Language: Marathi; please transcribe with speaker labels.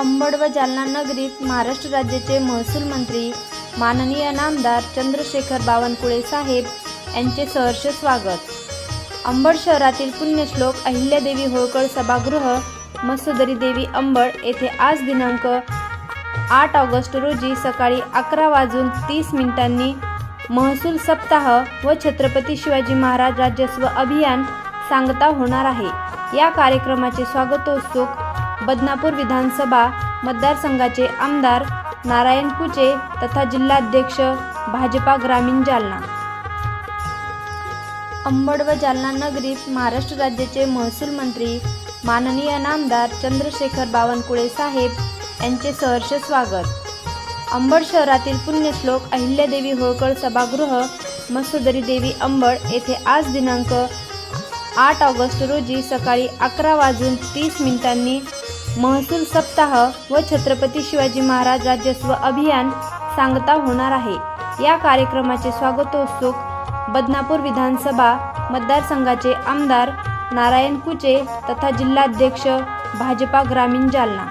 Speaker 1: अंबड व जालना नगरीत महाराष्ट्र राज्याचे महसूल मंत्री माननीय नामदार चंद्रशेखर बावनकुळे साहेब यांचे सहर्ष स्वागत. अंबड शहरातील पुण्यश्लोक अहिल्यादेवी होळकर सभागृह मसोदरी देवी अंबड येथे आज दिनांक आठ ऑगस्ट रोजी सकाळी अकरा वाजून तीस मिनिटांनी महसूल सप्ताह व छत्रपती शिवाजी महाराज राज्यस्व अभियान सांगता होणार आहे. या कार्यक्रमाचे स्वागतोत्सुक बदनापूर विधानसभा मतदारसंघाचे आमदार नारायण कुचे तथा जिल्हाध्यक्ष भाजपा ग्रामीण जालना. अंबड व जालना नगरीत महाराष्ट्र राज्याचे महसूल मंत्री माननीय नामदार चंद्रशेखर बावनकुळे साहेब यांचे सहर्ष स्वागत. अंबड शहरातील पुण्यश्लोक अहिल्यादेवी होळकर सभागृह मसुदरी देवी अंबड येथे आज दिनांक आठ ऑगस्ट रोजी सकाळी अकरा वाजून तीस मिनिटांनी महसूल सप्ताह व छत्रपती शिवाजी महाराज राज्यस्व अभियान सांगता होणार आहे. या कार्यक्रमाचे स्वागतोत्सुक बदनापूर विधानसभा मतदारसंघाचे आमदार नारायण कुचे तथा जिल्हाध्यक्ष भाजपा ग्रामीण जालना.